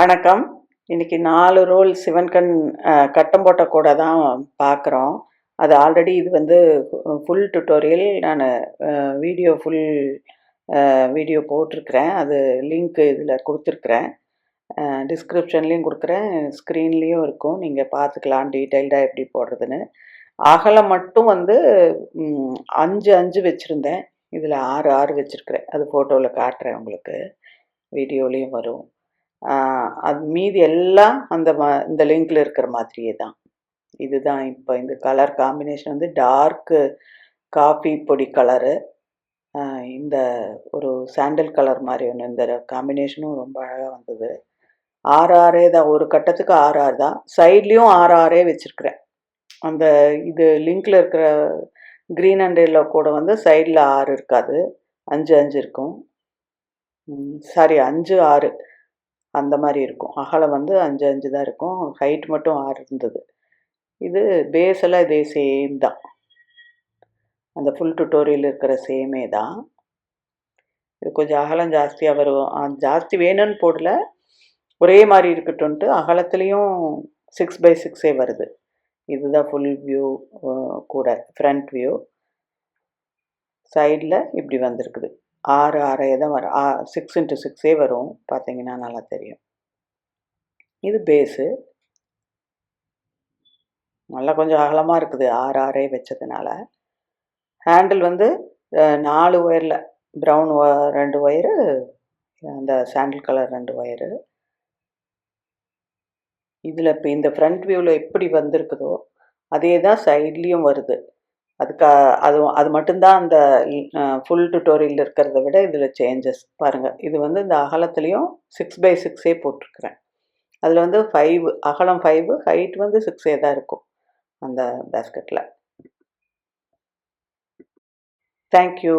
வணக்கம். இன்னைக்கு நாலு ரோல் சிவன்கண் கட்டம் போட்ட கூட தான் பார்க்குறோம் அது ஆல்ரெடி இது வந்து ஃபுல் டுட்டோரியல் நான் வீடியோ ஃபுல் வீடியோ போட்டிருக்கிறேன். அது லிங்க் இதில் கொடுத்துருக்குறேன். டிஸ்கிரிப்ஷன்லேயும் கொடுக்குறேன். ஸ்க்ரீன்லேயும் இருக்கும். நீங்கள் பார்த்துக்கலாம் டீட்டெயில்டாக எப்படி போடுறதுன்னு. அகலம் மட்டும் வந்து அஞ்சு அஞ்சு வச்சுருந்தேன். இதில் ஆறு ஆறு வச்சுருக்கிறேன். அது ஃபோட்டோவில் காட்டுறேன் உங்களுக்கு. வீடியோலேயும் வரும். அது மீதி எல்லாம் அந்த ம இந்த லிங்க்ல இருக்கிற மாதிரியே தான். இதுதான் இப்போ இந்த கலர் காம்பினேஷன் வந்து டார்க்கு காஃபி பொடி கலரு இந்த ஒரு சாண்டல் கலர் மாதிரி ஒன்று இந்த காம்பினேஷனும் ரொம்ப அழகாக வந்தது. ஆறு ஆறே தான் ஒரு கட்டத்துக்கு ஆறு ஆறு தான். சைட்லேயும் ஆறு ஆறே வச்சுருக்கிறேன். அந்த இது லிங்கில் இருக்கிற க்ரீன் அண்ட் எல்லோ கூட வந்து சைடில் ஆறு இருக்காது. அஞ்சு அஞ்சு இருக்கும். சாரி அஞ்சு ஆறு. அந்த மாதிரி இருக்கும். அகலம் வந்து அஞ்சு அஞ்சு தான் இருக்கும். ஹைட் மட்டும் ஆறு இருந்தது. இது பேஸ் எல்லாம் இதே சேம் தான். அந்த ஃபுல் டுட்டோரியல் இருக்கிற சேமே தான். இது கொஞ்சம் அகலம் ஜாஸ்தியாக வரும். ஜாஸ்தி வேணும்னு போடல. ஒரே மாதிரி இருக்கட்டும்ன்ட்டு அகலத்துலேயும் சிக்ஸ் பை சிக்ஸே வருது. இதுதான் ஃபுல் வியூ கூட ஃப்ரண்ட் வியூ சைடில் இப்படி வந்திருக்குது. ஆறு ஆறே தான் வரும். ஆ சிக்ஸ் இன்ட்டு சிக்ஸே வரும். பார்த்தீங்கன்னா நல்லா தெரியும். இது பேஸு நல்லா கொஞ்சம் அகலமாக இருக்குது. ஆறு ஆறே வச்சதுனால. ஹேண்டில் வந்து நாலு ஒயரில் ப்ரௌன் ரெண்டு ஒயரு அந்த சாண்டில் கலர் ரெண்டு ஒயரு இதில் இப்போ இந்த ஃப்ரண்ட் வியூவில் எப்படி வந்திருக்குதோ அதே தான் சைட்லேயும் வருது. அதுக்கு அது அது மட்டும்தான் அந்த ஃபுல் டுட்டோரியல் இருக்கிறத விட இதில் சேஞ்சஸ் பாருங்கள் இது வந்து இந்த அகலத்துலேயும் சிக்ஸ் பை சிக்ஸே போட்டிருக்கிறேன். அதில் வந்து ஃபைவ் அகலம் ஃபைவ் ஹைட் வந்து சிக்ஸே தான் இருக்கும் அந்த பேஸ்கெட்டில் தேங்க்யூ